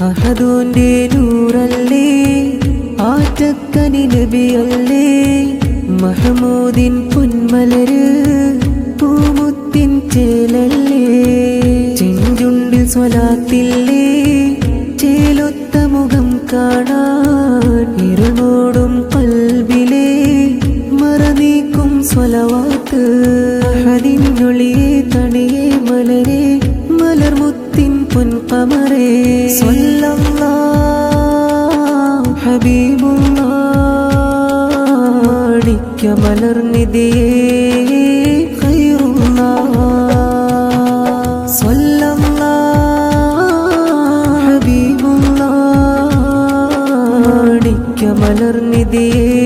അഹദോന്റെ നൂറല്ലേ? ആറ്റക്കനി നബിയല്ലേ? മഹമൂദിൻ പൊന്മലര് പൂമുത്തിൻ ചേലല്ലേ? ചെഞ്ചുണ്ടിൽ സ്വലാത്തില്ലേ? ചേലൊത്ത മുഖം കാണാൻ ഇരുമോടും കൽബിലെ മറനീക്കും സ്വലവാക്ക്. അഹദിനുള്ളിയെ തണിയെ മാണിക്ക മലർനിധിയേ സ്വല്ലല്ലാ ഹബീബുല്ലാ മാണിക്ക മലർനിധിയേ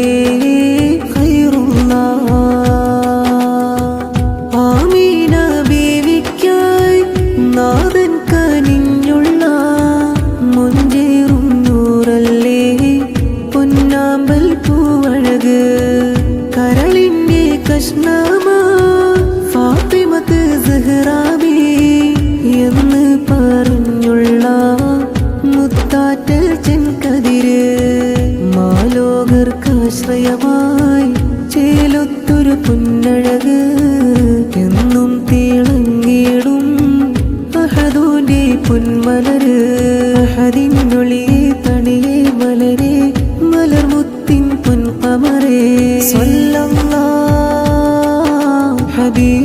കരളിന്റെ കഷ്ണമാ ഫാത്തിമത്ത് സഹറാബി എന്ന് പറഞ്ഞുള്ള മുത്താറ്റ ചെൻകതിര് മാലോകർക്കാശ്രയമായി ചേലൊത്തൊരു പുന്നഴക് എന്നും തിളങ്ങിടും അഹദൂന്റെ പുന്മലര്. അഹദിനൊളിയെ